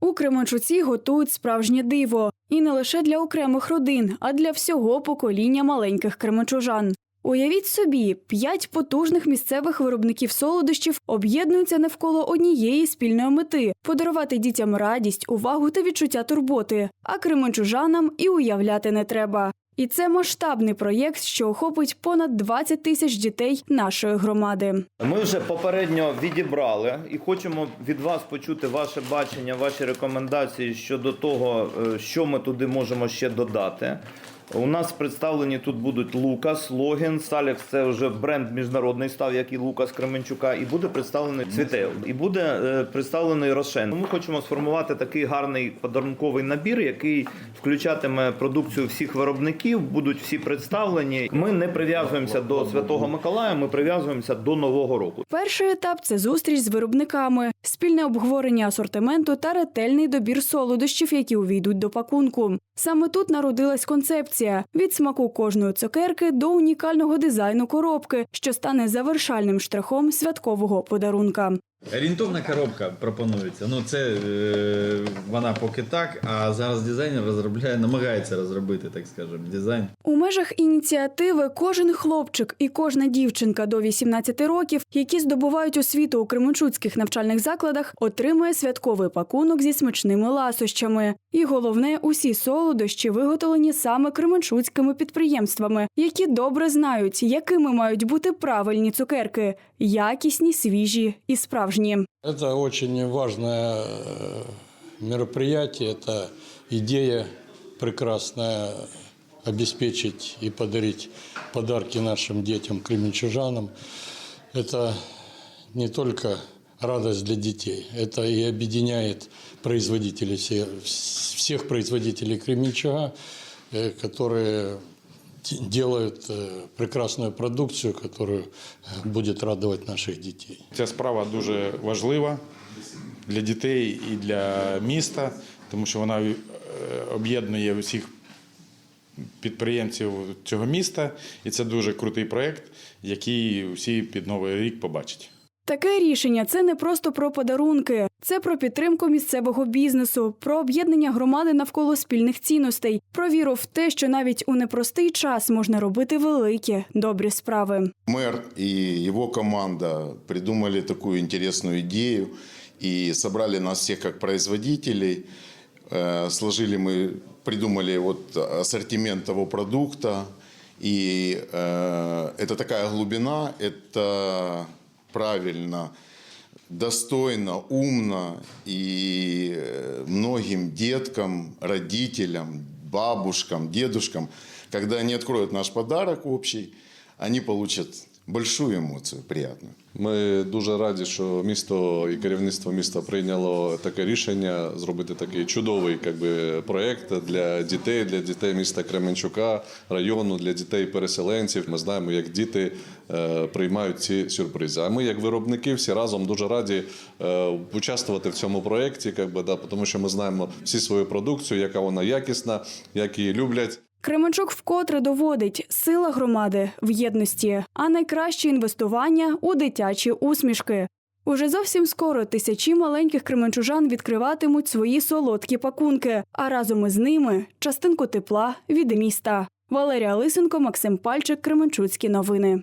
У Кременчуці готують справжнє диво. І не лише для окремих родин, а для всього покоління маленьких кременчужан. Уявіть собі, п'ять потужних місцевих виробників солодощів об'єднуються навколо однієї спільної мети подарувати дітям радість, увагу та відчуття турботи. А кременчужанам і уявляти не треба. І це масштабний проєкт, що охопить понад 20 тисяч дітей нашої громади. Ми вже попередньо відібрали і хочемо від вас почути ваше бачення, ваші рекомендації щодо того, е, що ми туди можемо ще додати. У нас представлені тут будуть Лукас, Логін, Салікс це вже бренд міжнародний став, як і Лукас Кременчука, і буде представлений Цвітео, і буде е, представлений Рошен. Ми хочемо сформувати такий гарний подарунковий набір, який включатиме продукцію всіх виробників, будуть всі представлені. Ми не прив'язуємося до Святого Миколая, ми прив'язуємося до Нового року. Перший етап це зустріч з виробниками, спільне обговорення асортименту та ретельний добір солодощів, які увійдуть до пакунку. Саме тут народилась концепція від смаку кожної цукерки до унікального дизайну коробки, що стане завершальним штрихом святкового подарунка. Орієнтовна коробка пропонується. Ну це е, вона поки так, а зараз дизайнер розробляє, намагається розробити, так скажемо, дизайн. У межах ініціативи кожен хлопчик і кожна дівчинка до 18 років, які здобувають освіту у кременчуцьких навчальних закладах, отримує святковий пакунок зі смачними ласощами. І головне, усі солодощі виготовлені саме кременчуцькими підприємствами, які добре знають, якими мають бути правильні цукерки якісні, свіжі і справжні. Це дуже важне э, мероприятие, це ідея прекрасна обеспечить і подарити подарки нашим дітям кременчужанам. Це не тільки радость для детей. Это и объединяет производителей всех, производителей Кременчуга, э, которые делают э, прекрасную продукцию, которую э, будет радовать наших детей. Ця справа дуже важлива для дітей і для міста, тому що вона е, об'єднує усіх підприємців цього міста, і це дуже крутий проєкт, який всі під новий рік побачать. Таке рішення це не просто про подарунки, це про підтримку місцевого бізнесу, про об'єднання громади навколо спільних цінностей, про віру в те, що навіть у непростий час можна робити великі добрі справи. Мэр и его команда придумали такую интересную идею и собрали нас всех как производителей. Э, Сложили мы, придумали вот ассортимент того продукта. И э, это такая глубина, это правильно, достойно, умно и э, многим деткам, родителям, бабушкам, дедушкам, когда они откроют наш подарок общий, они получат большую эмоцию, приятную. Ми дуже раді, що місто і керівництво міста прийняло таке рішення зробити такий чудовий як би, проєкт для дітей, для дітей міста Кременчука, району, для дітей-переселенців. Ми знаємо, як діти е, приймають ці сюрпризи. А ми, як виробники, всі разом дуже раді е, участвувати в цьому проєкті, як би, да, тому що ми знаємо всі свою продукцію, яка вона якісна, як її люблять. Кременчук вкотре доводить сила громади в єдності, а найкраще інвестування у дитячі усмішки. Уже зовсім скоро тисячі маленьких кременчужан відкриватимуть свої солодкі пакунки, а разом із ними частинку тепла від міста. Валерія Лисенко, Максим Пальчик, Кременчуцькі новини.